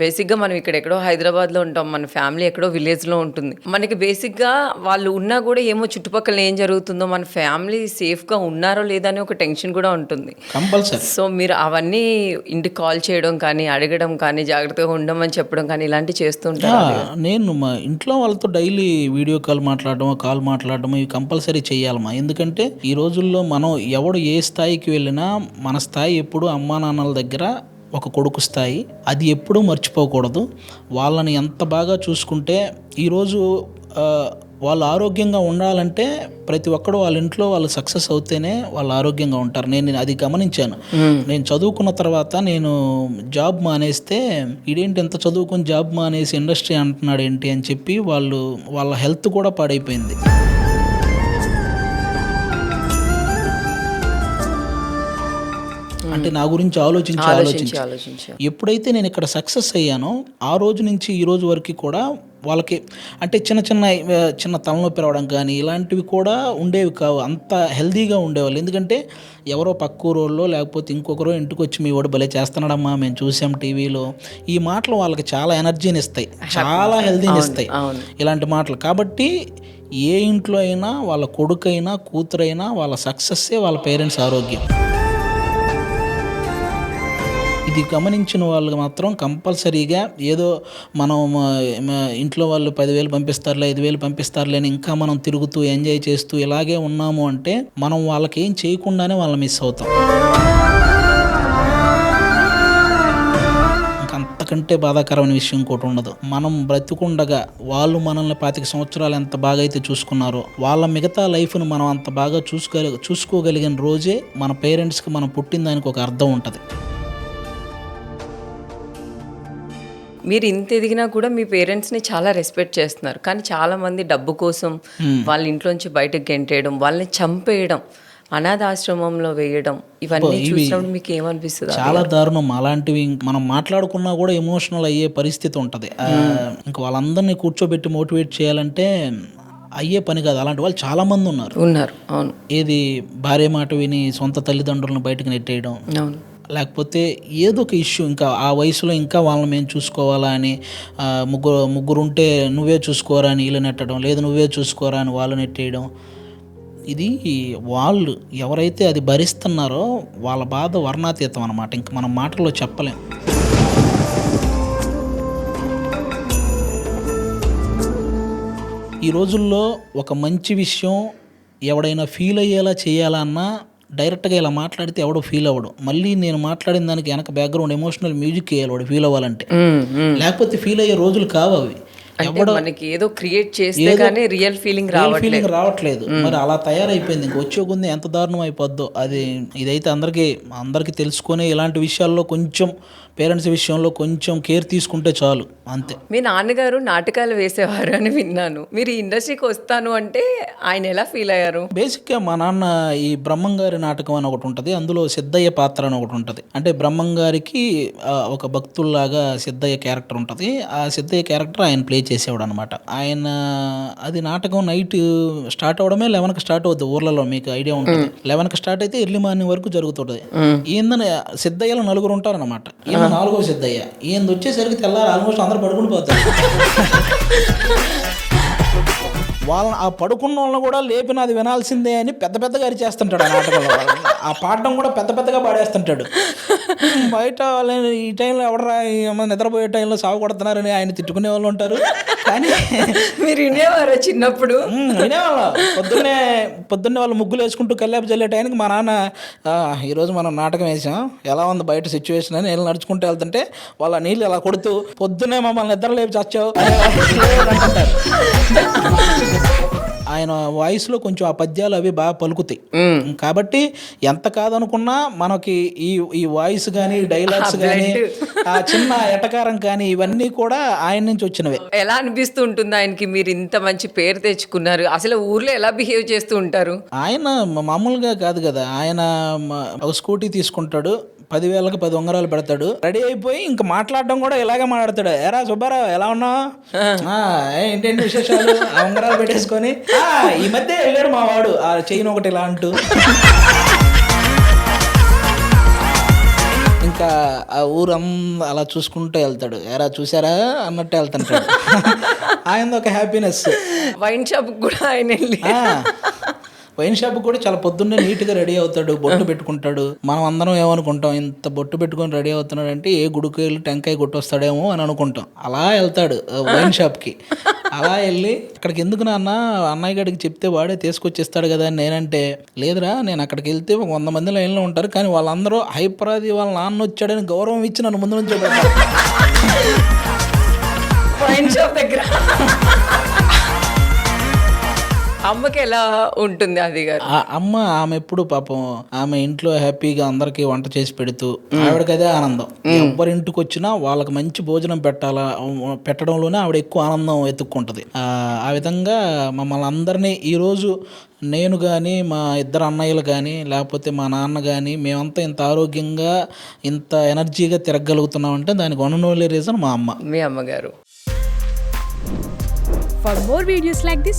బేసిక్గా మనం ఇక్కడ ఎక్కడో హైదరాబాద్లో ఉంటాం. మన ఫ్యామిలీ ఎక్కడో విలేజ్లో ఉంటుంది. మనకి బేసిక్గా వాళ్ళు ఉన్నా కూడా ఏమో చుట్టుపక్కల ఏం జరుగుతుందో మన ఫ్యామిలీ సేఫ్గా ఉన్నారో లేదా అని ఒక టెన్షన్ కూడా ఉంటుంది. కంపల్సరీ. సో మీరు అవన్నీ ఇంటికి కాల్ చేయడం కానీ అడగడం కానీ జాగ్రత్తగా ఉండమని చెప్పడం కానీ ఇలాంటివి చేస్తుంటారు నేను మా ఇంట్లో వాళ్ళతో డైలీ వీడియో కాల్ మాట్లాడడం కాల్ మాట్లాడడం ఇవి కంపల్సరీ చేయాలమ్మా. ఎందుకంటే ఈ రోజుల్లో మనం ఎవడు ఏ స్థాయికి వెళ్ళినా మన స్థాయి ఎప్పుడు అమ్మా నాన్నల దగ్గర ఒక కొడుకు స్థాయి. అది ఎప్పుడూ మర్చిపోకూడదు. వాళ్ళని ఎంత బాగా చూసుకుంటే ఈరోజు వాళ్ళు ఆరోగ్యంగా ఉండాలంటే ప్రతి ఒక్కడు వాళ్ళ ఇంట్లో వాళ్ళు సక్సెస్ అవుతేనే వాళ్ళు ఆరోగ్యంగా ఉంటారు. నేను అది గమనించాను. నేను చదువుకున్న తర్వాత నేను జాబ్ మానేస్తే ఇదేంటి ఎంత చదువుకుని జాబ్ మానేసి ఇండస్ట్రీ అంటున్నాడు ఏంటి? అని చెప్పి వాళ్ళు వాళ్ళ హెల్త్ కూడా పాడైపోయింది. అంటే నా గురించి ఆలోచించి ఆలోచించి ఎప్పుడైతే నేను ఇక్కడ సక్సెస్ అయ్యానో ఆ రోజు నుంచి ఈ రోజు వరకు కూడా వాళ్ళకి అంటే చిన్న చిన్న చిన్న తలనొప్పి రావడం కానీ ఇలాంటివి కూడా ఉండేవి కావు. అంత హెల్దీగా ఉండేవాళ్ళు. ఎందుకంటే ఎవరో పక్క ఊరోళ్ళో లేకపోతే ఇంకొకరో ఇంటికి వచ్చి మీ వాడు భలే చేస్తున్నాడమ్మా మేము చూసాం టీవీలో. ఈ మాటలు వాళ్ళకి చాలా ఎనర్జీని ఇస్తాయి చాలా హెల్దీని ఇస్తాయి. ఇలాంటి మాటలు. కాబట్టి ఏ ఇంట్లో అయినా వాళ్ళ కొడుకైనా కూతురైనా వాళ్ళ సక్సెస్సే వాళ్ళ పేరెంట్స్ ఆరోగ్యం. ఇది గమనించిన వాళ్ళు మాత్రం కంపల్సరీగా ఏదో మనం ఇంట్లో వాళ్ళు పదివేలు పంపిస్తారులే ఐదు వేలు పంపిస్తారులే అని ఇంకా మనం తిరుగుతూ ఎంజాయ్ చేస్తూ ఇలాగే ఉన్నాము అంటే మనం వాళ్ళకి ఏం చేయకుండానే వాళ్ళని మిస్ అవుతాం. అంతకంటే బాధాకరమైన విషయం ఇంకోటి ఉండదు. మనం బ్రతికుండగా వాళ్ళు మనల్ని పాతిక సంవత్సరాలు ఎంత బాగా అయితే చూసుకున్నారో వాళ్ళ మిగతా లైఫ్ను మనం అంత బాగా చూసుకోగలి చూసుకోగలిగిన రోజే మన పేరెంట్స్కి మనం పుట్టిన దానికి ఒక అర్థం ఉంటుంది. మీరు ఇంత ఎదిగినా కూడా మీ పేరెంట్స్ని చాలా రెస్పెక్ట్ చేస్తున్నారు. కానీ చాలా మంది డబ్బు కోసం వాళ్ళ ఇంట్లోంచి బయటకు గెంటేయడం వాళ్ళని చంపేయడం అనాథాశ్రమంలో వేయడం ఇవన్నీ చూసినప్పుడు మీకు ఏమనిపిస్తుంది? చాలా దారుణం. అలాంటివి మనం మాట్లాడుకున్నా కూడా ఎమోషనల్ అయ్యే పరిస్థితి ఉంటుంది. ఇంకా వాళ్ళందరినీ కూర్చోబెట్టి మోటివేట్ చేయాలంటే అయ్యే పని కాదు. అలాంటి వాళ్ళు చాలా మంది ఉన్నారు. ఉన్నారు. అవును. ఏది భార్య మాట విని సొంత తల్లిదండ్రులను బయటకు నెట్టేయడం అవును. లేకపోతే ఏదో ఒక ఇష్యూ ఇంకా ఆ వయసులో ఇంకా వాళ్ళని మేము చూసుకోవాలా అని ముగ్గురు ముగ్గురు ఉంటే నువ్వే చూసుకోరా అని వీళ్ళు నెట్టడం లేదు నువ్వే చూసుకోరా అని వాళ్ళు నెట్టేయడం. ఇది వాళ్ళు ఎవరైతే అది భరిస్తున్నారో వాళ్ళ బాధ వర్ణాతీతం అనమాట ఇంక మనం మాటల్లో చెప్పలేం. ఈ రోజుల్లో ఒక మంచి విషయం ఎవడైనా ఫీల్ అయ్యేలా చేయాలన్నా డైరెక్ట్గా ఇలా మాట్లాడితే ఎవడో ఫీల్ అవ్వడు. మళ్ళీ నేను మాట్లాడిన దానికి వెనక బ్యాక్గ్రౌండ్ ఎమోషనల్ మ్యూజిక్ వేయాలి వాడు ఫీల్ అవ్వాలంటే. లేకపోతే ఫీల్ అయ్యే రోజులు కావు అవి. అంటే మనకి ఏదో క్రియేట్ చేస్తే కానీ రియల్ ఫీలింగ్ రావట్లేదు. ఫీలింగ్ రావట్లేదు. మరి అలా తయారైపోయింది. ఇంక వచ్చే కొంది ఎంత దారుణం అయిపోద్దో. అది ఇదైతే అందరికీ అందరికీ తెలుసుకొని ఇలాంటి విషయాల్లో కొంచెం పేరెంట్స్ విషయంలో కొంచెం కేర్ తీసుకుంటే చాలు. అంతే. మీ నాన్నగారు నాటకాలు వేసేవారు అని విన్నాను. మీరు ఇండస్ట్రీకి వస్తాను అంటే ఆయన ఎలా ఫీల్ అయ్యారు? బేసిక్గా మా నాన్న ఈ బ్రహ్మంగారి నాటకం అని ఒకటి ఉంటుంది. అందులో సిద్ధయ్య పాత్ర అని ఒకటి ఉంటుంది. అంటే బ్రహ్మంగారికి ఒక భక్తుల్లాగా సిద్ధయ్య క్యారెక్టర్ ఉంటుంది. ఆ సిద్ధయ్య క్యారెక్టర్ ఆయన ప్లే చేసేవాడు అనమాట ఆయన అది నాటకం నైట్ స్టార్ట్ అవడమే లెవెన్కి స్టార్ట్ అవుద్ది ఊర్లలో మీకు ఐడియా ఉంటుంది. లెవెన్కి స్టార్ట్ అయితే ఎర్లీ మార్నింగ్ వరకు జరుగుతుంటుంది. ఈయన సిద్ధయ్యలో నలుగురు ఉంటారనమాట ఈయన నాలుగో సిద్ధయ్య. ఈయన వచ్చేసరికి తెల్లారి ఆల్మోస్ట్ అందరూ పడుకుని పోతారు. వాళ్ళని ఆ పడుకున్న వాళ్ళని కూడా లేపిన అది వినాల్సిందే అని పెద్ద పెద్దగా అరిచేస్తుంటాడు ఆ నాటకంలో. ఆ పాడడం కూడా పెద్ద పెద్దగా పాడేస్తుంటాడు. బయట వాళ్ళని ఈ టైంలో ఎవడరా నిద్రపోయే టైంలో సాగు కొడుతున్నారని ఆయన తిట్టుకునే వాళ్ళు ఉంటారు. కానీ మీరు వినేవారు చిన్నప్పుడు? వినేవాళ్ళం. పొద్దున్నే పొద్దున్నే వాళ్ళు ముగ్గులు వేసుకుంటూ కల్లాపు చల్లే టైంకి మా నాన్న "ఆ, ఈరోజు మనం నాటకం వేసాం. ఎలా ఉంది బయట సిచ్యువేషన్ అని నేను నడుచుకుంటూ వెళ్తుంటే వాళ్ళ నీళ్ళు ఇలా కొడుతూ పొద్దున్నే మమ్మల్ని నిద్ర లేపి చచ్చావు. అని అంటుంటారు. ఆయన వాయిస్లో కొంచెం ఆ పద్యాలు అవి బాగా పలుకుతాయి. కాబట్టి ఎంత కాదనుకున్నా మనకి ఈ ఈ వాయిస్ కానీ డైలాగ్స్ కానీ ఆ చిన్న ఎటకారం కానీ ఇవన్నీ కూడా ఆయన నుంచి వచ్చినవే. ఎలా అనిపిస్తూ ఉంటుంది ఆయనకి? మీరు ఇంత మంచి పేరు తెచ్చుకున్నారు. అసలు ఊర్లో ఎలా బిహేవ్ చేస్తూ ఉంటారు? ఆయన మామూలుగా కాదు కదా. ఆయన ఒక స్కూటీ తీసుకుంటాడు. పదివేలకు పది ఉంగరాలు పెడతాడు. రెడీ అయిపోయి ఇంకా మాట్లాడడం కూడా ఇలాగే మాట్లాడతాడు. ఎరా సుబ్బారావు ఎలా ఉన్నావు? "ఆ, ఏ, ఏంటంటి విశేషాలు? ఆ ఉంగరాలు పెట్టేసుకొని "ఆ, ఈ మధ్య వెళ్ళాడు మా వాడు ఆ చైన్ ఒకటి ఇలా అంటూ. ఇంకా ఆ ఊరంతా అలా చూసుకుంటూ వెళ్తాడు. ఎరా చూసారా అన్నట్టు వెళ్తుంటాడు. ఆయన ఒక హ్యాపీనెస్ వైన్ షాప్ కూడా ఆయన వెళ్ళి. వైన్ షాప్ కూడా చాలా పొద్దున్నే నీట్గా రెడీ అవుతాడు బొట్టు పెట్టుకుంటాడు. మనం అందరం ఏమనుకుంటాం ఇంత బొట్టు పెట్టుకొని రెడీ అవుతున్నాడు అంటే ఏ గుడికి వెళ్ళి టెంకాయ కొట్టొస్తాడేమో అని అనుకుంటాం. అలా వెళ్తాడు వైన్ షాప్కి. అలా వెళ్ళి అక్కడికి ఎందుకు నాన్న అన్నయ్య గడికి చెప్తే వాడే తీసుకొచ్చిస్తాడు కదా అని నేనంటే లేదురా నేను అక్కడికి వెళ్తే ఒక వంద మంది లైన్లో ఉంటారు కానీ వాళ్ళందరూ హైపరాది వాళ్ళ నాన్న వచ్చాడని గౌరవం ఇచ్చి నన్ను ముందు నుంచి వైన్ షాప్ దగ్గర. అమ్మకి ఎలా ఉంటుంది అది గారు? ఆ అమ్మ ఆమె ఎప్పుడు పాపం ఆమె ఇంట్లో హ్యాపీగా అందరికి వంట చేసి పెడుతూ ఆవిడకి అదే ఆనందం. ఎవరి ఇంటికి వచ్చినా వాళ్ళకి మంచి భోజనం పెట్టాలా పెట్టడంలోనే ఆవిడ ఎక్కువ ఆనందం ఎత్తుక్కుంటది. ఆ ఆ విధంగా మమ్మల్ని అందరినీ ఈరోజు నేను కానీ మా ఇద్దరు అన్నయ్యలు కానీ లేకపోతే మా నాన్న కానీ మేమంతా ఇంత ఆరోగ్యంగా ఇంత ఎనర్జీగా తిరగలుగుతున్నామంటే దానికి వన్ అండ్ ఓన్లీ రీజన్ మా అమ్మ. మీ అమ్మగారు. For more videos like this,